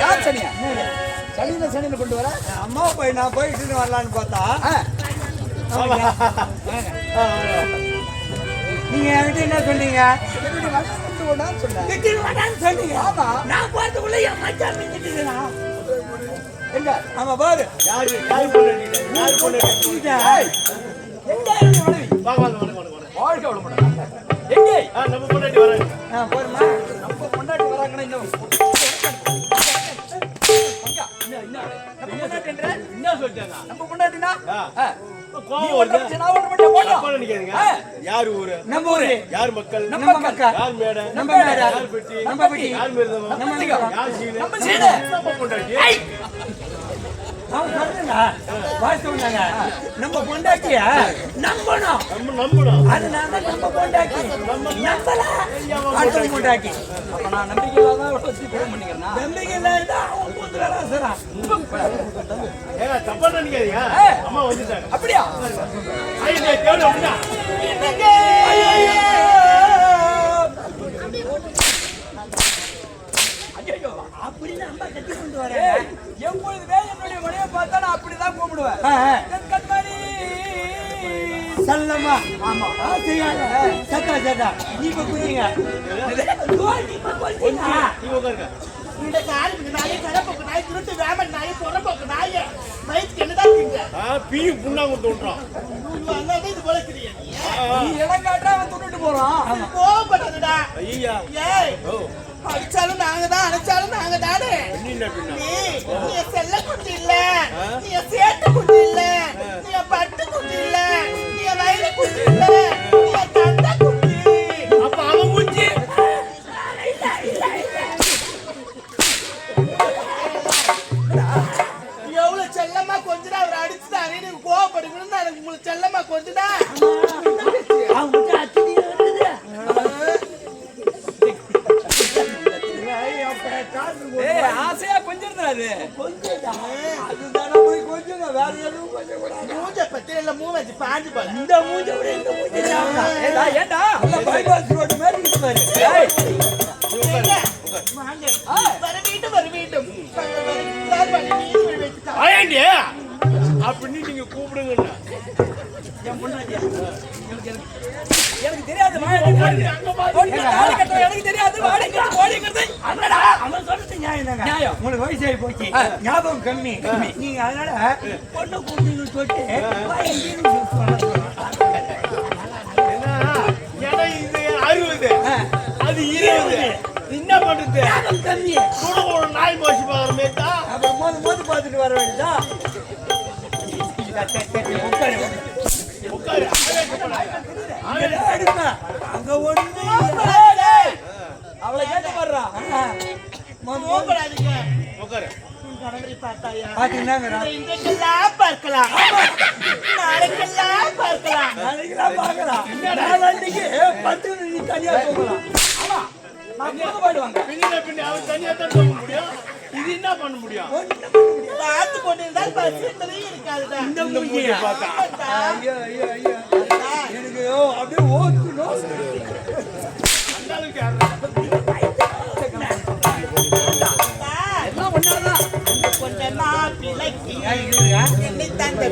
யார் சனியா? சனியில சனியில கொண்டு வர? அம்மா போய் நான் போயிட்டு வரலான்னு பார்த்தா. நீங்க என்கிட்ட என்ன சொன்னீங்க? சொன்னீங்க. ஆமா. நான் போறதுக்குள்ள என் மச்சான் திட்டிட்டுனா எங்க? ஆமா பாரு. யாரு? யாரு பொண்டாட்டி யாரு? ஏய், எங்க? வாழ்க்கை எங்கே? நம்ம பொண்டாட்டி வராங்க. யார் ஊரு? நம்ம ஊரு. யார் மக்கள்? நம்ம மக்கள். யார் மேடை? நம்ம மேடை. யார் பெட்டி? நம்ம பெட்டி. யார் மிருதம்? நம்ம. யார் சீனு? நம்ம சீனு. நம்ம பொண்டாட்டி. நம்ம பொண்டாட்டிய? நம்பணும். நம்ம நம்பணும். அதனால நம்ம பொண்டாட்டி. நம்பல. அடுத்த பொண்டாட்டி. அப்ப நான் நம்பிக்கையில்லாத தான் இவ்வளவு வச்சு phone பண்ணிக்கிறேனா? நம்பிக்கை இல்லாத அவன் வேலை அப்படியா அப்படின்னு அம்மா கட்டி கொண்டு வரேன் எப்பொழுதுமே என்னுடைய பார்த்தா நான் அப்படிதான் கூப்பிடுவேன் கண்மணி. சல்லம்மா ஆமா ஆ, சத்தா சத்தா நீ இப்ப குதிங்க நீ உட்காருங்க இந்த காலுக்கு நாயே, கடப்போக்கு நாய், திருட்டு வேமன் நாய், புறம்போக்கு நாயே. வயித்துக்கு என்னதான் திங்க? ஆ பீயும் புண்ணாங்க தோன்றான். இது போல இருக்கிறியா நீ? இடம் காட்டா அவன் துண்டுட்டு போறான்? கோவப்படாதடா. ஐயா. ஏய், அடிச்சாலும் நாங்க தான் அணைச்சாலும் நாங்க தானே? நீ செல்ல குட்டி இல்ல. நீ என் சேட்டு குட்டி இல்ல. நீ பட்டு குட்டி இல்ல. நீ வயிறு குட்டி இல்ல. நீ வேண்டும் அப்படின்னு நீங்க எனக்கு தெரியாது எனக்கு தெரியாது அவன் சொல்றது நியாயம் நியாயம். உங்களுக்கு வயசாகி போச்சு ஞாபகம் கம்மி நீங்க அதனால பொண்ணு கூப்பிட்டு சொல்லிட்டு ஞாபகம் கம்மி கூட ஒரு நாய் மோசி பார்க்குற மாதிரி தான் அப்புறம் மோது பார்த்துட்டு வர வேண்டியதா. அங்க ஒண்ணு அவளை கேட்டு பார்க்கலாம். நாளைக்கெல்லாம் பார்க்கலாம். நாளைக்கெல்லாம் பார்க்கலாம். நாளான்னைக்கு பத்து தனியா போகலாம். ஆமா நான் தூங்க போயிடுவாங்க. பின்ன பின்ன அவன் தனியா தான் போக முடியும். இது என்ன பண்ண முடியும்? பார்த்து கொண்டிருந்தால் பசித்ததே இருக்காதுடா. இந்த மூஞ்சியை பார்த்தா. ஐயோ ஐயோ ஐயோ. எனக்கு அந்த அளவுக்கு? எல்லாம் ஒன்னாதான்? என்னை தந்த?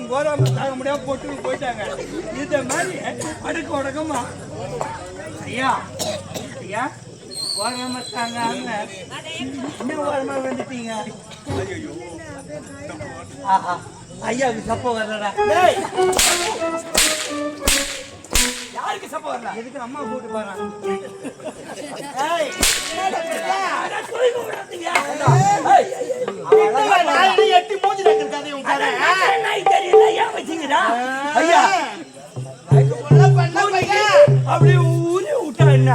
உன் கோராம தாங்க முடியாம போட்டு போயிட்டாங்க. இந்த மாதிரி அடக்கு உடக்கமா ஐயா ஐயா ஓரமா தாங்க என்ன ஓரமா வந்துட்டீங்க? ஆஹா ஐயாவுக்கு சப்ப வரலடா. யாருக்கு சப்ப வரல? எதுக்கு அம்மா வீட்டுல நாயில எட்டி மூஞ்சி கதை. தெரியல வச்சீங்கடா ஐயா. அப்படியே ஊரே விட்டா என்ன.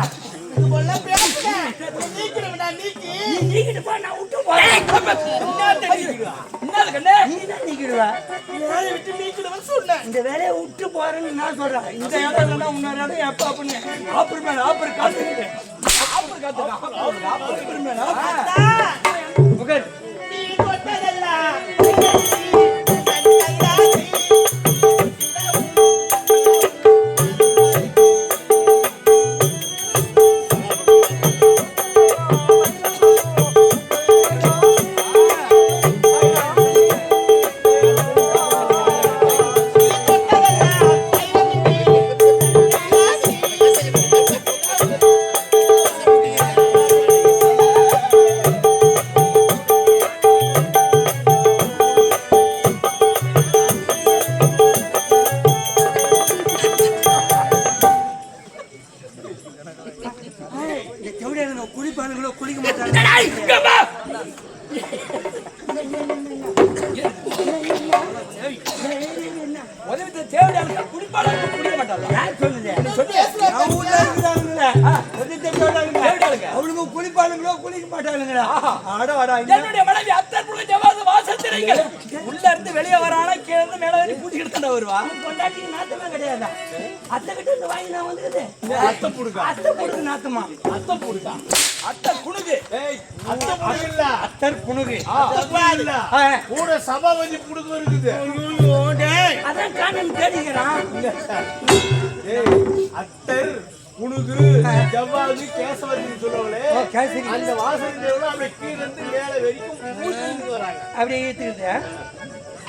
இந்த வேலையை விட்டு போறேன்னு நான் சொல்றேன். இந்த இடம் இன்னொரு இடம் எப்ப அப்படின்னு. ஆப்பர் மேல ஆப்பர் காத்துக்கிட்டு. ஆப்பர் காத்துக்கா ஆப்பர் மேல. உள்ள இருந்து வெளியே வரானா கீழ இருந்து மேல வரைக்கும் பூச்சிக்கிட்டு தான் வருவா. பொண்டாட்டிக்கு நாத்தமே கிடையாதா? அத்தை கிட்ட இருந்து வாங்கி நான் வந்துருது அத்தை புடுக்கா? அத்தை போட்டு நாத்தமா? அத்தை புடுக்கா? அத்தை குணுகு ஏய் அத்தை புடுக்கு இல்ல. அத்தர் அத்தை புடுக்கு இல்ல. கூட சபாபதி புடுக்கு இருக்குது. அதான் காணம் தேடிக்கிறான். அத்தர் புணுகு ஜவ்வாது கேசவதின்னு சொல்லுவாங்களே. அந்த வாசனை தேவனும் அப்படியே கீழ இருந்து மேல வரைக்கும் பூசிட்டு வராங்க. அப்படியே ஏத்துக்கிட்டு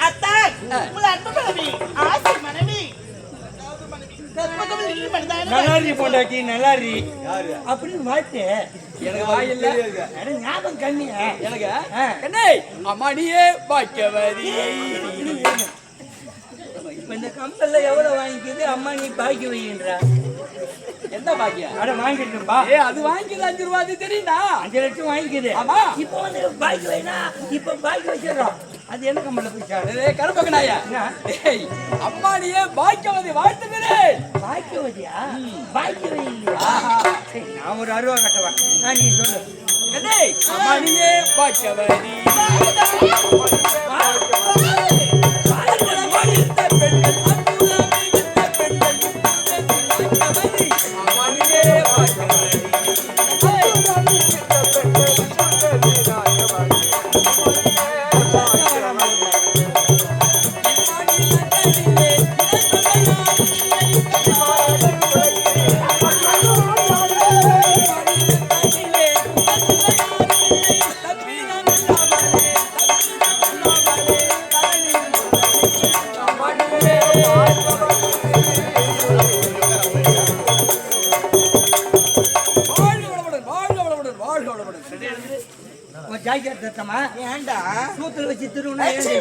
அத்தான், உங்கள் அன்பு மனைவி, ஆசை மனைவி. நல்லாரி பொண்டாட்டி நல்லாரி அப்படின்னு வாழ்த்து எனக்கு வாய் இல்ல அட, ஞாபகம் கண்ணி எனக்கு. கண்ணே அம்மாடியே பாக்கியவதி இப்ப இந்த கம்பல்ல எவ்வளவு வாங்கிக்குது? அம்மா நீ பாக்கி வைக்கின்றா என்ன பாக்கியம்? அட வாங்கிட்டுப்பா ஏ அது வாங்கிது அஞ்சு ரூபா அது தெரியுதா? அஞ்சு லட்சம் வாங்கிக்குது. ஆமா. இப்போ வந்து பாக்கி வைனா இப்ப பாக்கி வச்சிடறோம். அது என்ன? போயிச்சாரு கருப்பகனாயா பாக்கியவதி இல்லையா. சரி, நான் ஒரு அருவா கட்டவா நான் நீ சொல்லு. பாக்கியவதி. Hare வளமுடன் ஜாக்கெட் தட்டமா ஏன்டா சூத்துல வச்சு திருவண்ணா அச்சி,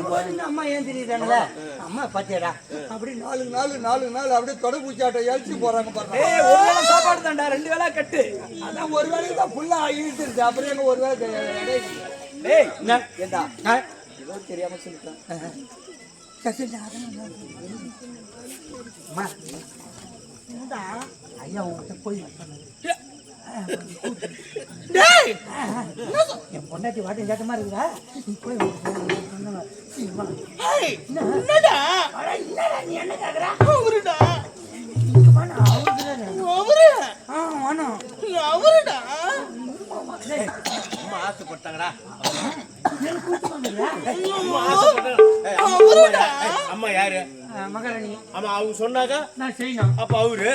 போட்டு அம்மா ஏன் தெரியுதாங்களே அம்மா பாத்தியாடா அப்படி நாலு நாலு நாலு நாள் அப்படியே தொடை பூச்சாட்டம் எழுச்சி போறாங்க பாருங்க ஒரு வேளை சாப்பாடு தான்டா ரெண்டு வேளை கட்டு அதான் ஒரு வேலைக்கு தான் ஃபுல்லா இழுத்துருச்சு அப்புறம் எங்க ஒரு வேலை ஏண்டா ஏதோ தெரியாம சொல்லிட்டேன் அம்மா ஐயா உங்ககிட்ட போய் டேய், என் பொண்டாட்டி வாட்டும் கேட்ட மாதிரி இருக்குதா? நீ போய் என்னடா? நீ என்ன கேக்குறா? அவருடா? அவரு ஆ வேணும் அவருடா? அம்மா ஆசைப்பட்டாங்கடா அம்மா யாரு? மகாராணி. ஆமா அவங்க சொன்னாக்கா நான் செய்யணும். அப்ப அவரு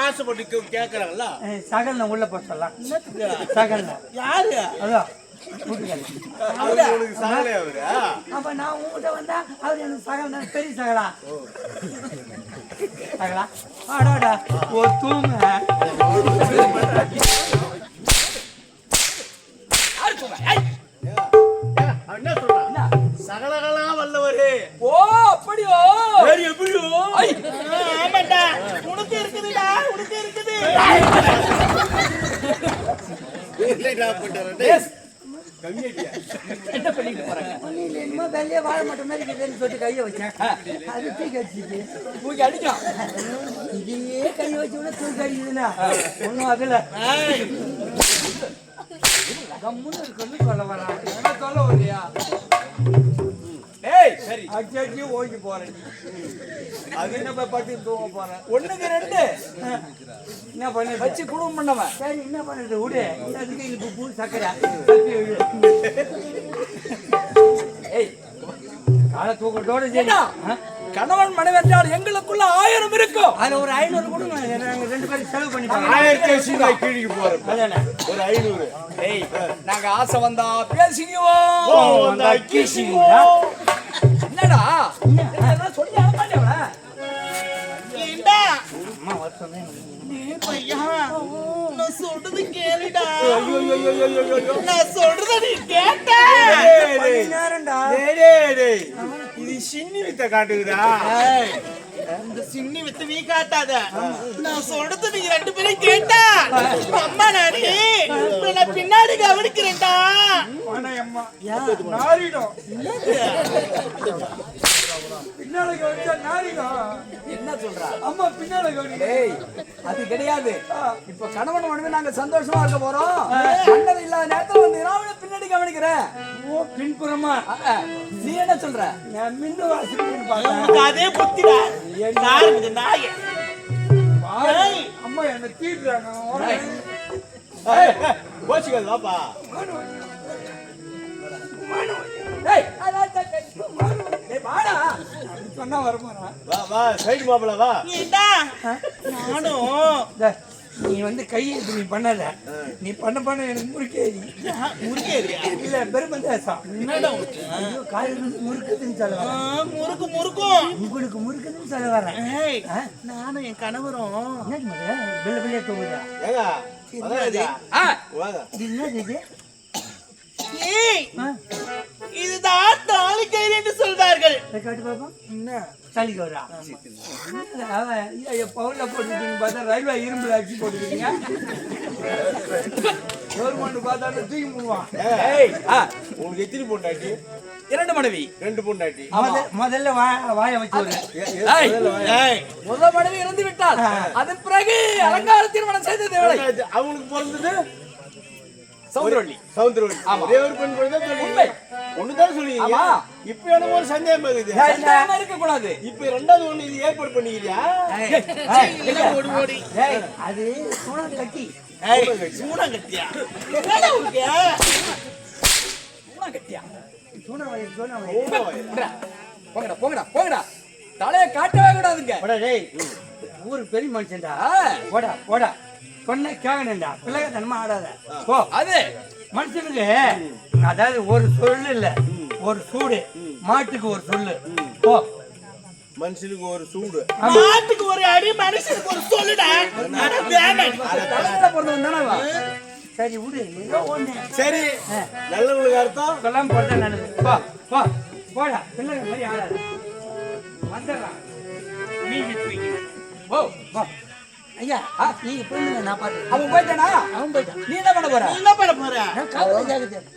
ஆசைப்பட்டு கே- கேக்குறாங்கல்ல? சகல்ல உள்ள போக சொல்லலாம். சகல்ல. யாரு? அதான் கூட்டுக்காரி. அவரு உனக்கு சாகலே அவரு. அப்ப நான் உங்ககிட்ட வந்தா அவர் எனக்கு சகல் தான் பெரிய சகலா? சகலா? ஆடாடா ஓ தூங்க சொல்றா? என்ன சொல்றான்? சகலகலா வல்லவரே. ஓ அப்படியோ வேறு எப்படியோ ஐய், ஆமாண்டா உனக்கு இருக்குதுடா உனக்கு இருக்குது என்னடா பண்றாரு? yes. கம்மியாட்டியா? என்ன பண்ணிட்டு போறாங்க? என்னமோ வெள்ளைய வாழ மாட்ட மாதிரி இருக்குதுன்னு சொல்லிட்டு கையை வச்சேன். அது தூக்கி அடிச்சிட்டு தூக்கி அடிக்கும் இதையே கையை வச்சு கூட தூக்கி அடிக்குதுன்னா ஒன்றும் அதுல ஏய், கம்முன்னு இருக்குன்னு சொல்ல வரான் என்ன சொல்ல சரி அடிச்சு அடிச்சு ஓகி போறேன். அது என்ன பட்டு தூங்க போறேன்? ஒண்ணுக்கு ரெண்டு. என்ன பண்ணுறது வச்சு குடும்பம் பண்ணவன். சரி என்ன பண்ணுறது? விடு. அதுக்கு எனக்கு பூ சக்கரை ஏய் காலை தூக்கத்தோட சரி? கணவன் மனைவி என்றால் எங்களுக்குள்ள ஆயிரம் இருக்கும். அதுல ஒரு ஐநூறு கூட நாங்க ரெண்டு பேரும் செலவு பண்ணிப்பாங்க ஆயிரத்தி ஐநூறு கீழிக்கு போறேன் அதானே ஒரு ஐநூறு. ஏய் நாங்க ஆசை வந்தா பேசிக்குவோம். வந்தா கீசிக்குவோம். நான் சொல்றது கேளுடா நான் சொல்றத நீ கேட்ட இது சின்னி வித்த காட்டுக்குதா இந்த சின்னி வித்து நீ காட்டாத நான் சொல்றது நீ ரெண்டு பேரும் கேட்டா அம்மா நானே நான் பின்னாடி கவனிக்கிறேன்டா அம்மா நாரிடும் பின்னால கவனிச்சா நாரிடும் என்ன சொல்றா அம்மா பின்னால அது கிடையாது. இப்ப கணவன் மனைவி நாங்க சந்தோஷமா இருக்க போறோம். அண்ணன் இல்லாத நேரத்துல வந்து நான் பின்னாடி கவனிக்கிறேன். ஓ பின்புறமா. நீ என்ன சொல்ற? நான் மின்னு உனக்கு அதே புத்திடா நாய. பாரு, அம்மா என்ன ஏய், கோச்சிக்காத, வாப்பா வா வா சைடு மாப்பிள வா. ஏண்டா நானும். நீ வந்து கையை இது நீ பண்ணல. நீ பண்ண பண்ண எனக்கு முறுக்கேறி. முறுக்கேறியா? இல்ல பெருமந்தேசம் என்னடா ஐயோ காலையில இருந்து முறுக்குதுன்னு சொல்ல முறுக்கு முறுக்கும். உங்களுக்கு முறுக்குதுன்னு சொல்ல வரேன்? நானும் என் கணவரும். என்னது மகா? வெள்ளை வெள்ளையா தூங்குதா? ஏங்க என்னது? இது என்னது இது? ஏய் காட்டு பாப்போம் என்ன? தாலிக்கு வரா பவுல்ல போட்டுக்கிட்டீங்க பார்த்தா ரயில்வே இரும்புல அடிச்சு போட்டுக்கிட்டீங்க. கவர்மெண்ட் பார்த்தா தூக்கி போவான் உங்களுக்கு எத்தனை பொண்டாட்டி? இரண்டு மனைவி. ரெண்டு பொண்டாட்டி. முத- முதல்ல வா- வாயை வச்சு முதல் மனைவி இறந்து விட்டால் அதன் பிறகு அலங்கார திருமணம் செய்தது அவங்களுக்கு பிறந்தது? சௌந்தரவள்ளி சவுந்தரவள்ளி ஒரே ஒரு பெண் குழந்தை உண்மை. ஒண்ணுதான் சொல்லுவீங்க. இப்ப எனக்கு ஒரு சந்தேகம் இருக்குது. இருக்க கூடாது இப்ப ரெண்டாவது ஒண்ணு இது ஏற்பாடு பண்ணிக்கிறியா? அது சூழல் கட்டி சூடம் கட்டியா பூனா கட்டியா போங்கடா, போங்கடா போங்கடா தலையை காட்டவே கூடாதுங்க. ஊருக்கு பெரிய மனுஷன்டா. போடா போடா. சொன்ன கேட்கணும்டா பிள்ளைங்க தனமா ஆடாத. போ. அது. மனுஷனுக்கு அதாவது ஒரு சொல்லு இல்ல. ஒரு சூடு. மாட்டுக்கு ஒரு சொல்லு. போ. மனுஷனுக்கு ஒரு சூடு. மாட்டுக்கு ஒரு அடி மனுஷனுக்கு ஒரு சொல்லுடா. பிறந்தவன் தானே? சரி விடு. சரி. நல்லவங்களுக்கு அர்த்தம். சொல்லாம போட்டா நல்லது. போ போ. போடா. பிள்ளைங்க மாதிரி ஆடாத. வந்துடுறான் தூக்கி ஓ போ. ஐயா நீங்க போயிருங்க நான் பாத்து அவன் போயிட்டானா? அவன் போயிட்டான். நீ என்ன பண்ண போற? நீ என்ன பண்ண போற.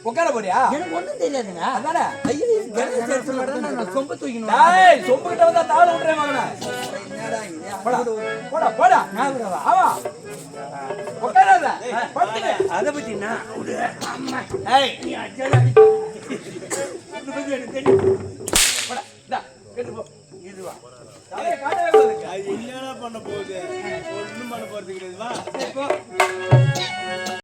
உட்கார போறியா? எனக்கு ஒண்ணும் தெரியாதுங்க. அதானே? ஐயோ கணேச சேர்த்து நடந்தா நான் சொம்ப தூக்கணும் டேய் சொம்பு கிட்ட வந்தா தாள விட்டுறேன் மகனே. என்னடா இது? போடா. போடா போடா. நான் விடவா? ஆமா. உட்காராத. படுத்துக்க அதை பத்தி விடு. அம்மா. ஏய். நீ அடிச்சாலும் அடிப்ப. இதை பத்தி எனக்கு தெரியும். போடா இந்தா கேட்டு போ. இதுவா? தலையை காட்டவே கூடாதுங்க அது என்னடா பண்ண போகுது? ஒன்றும் பண்ண போகிறது கிடையாது வா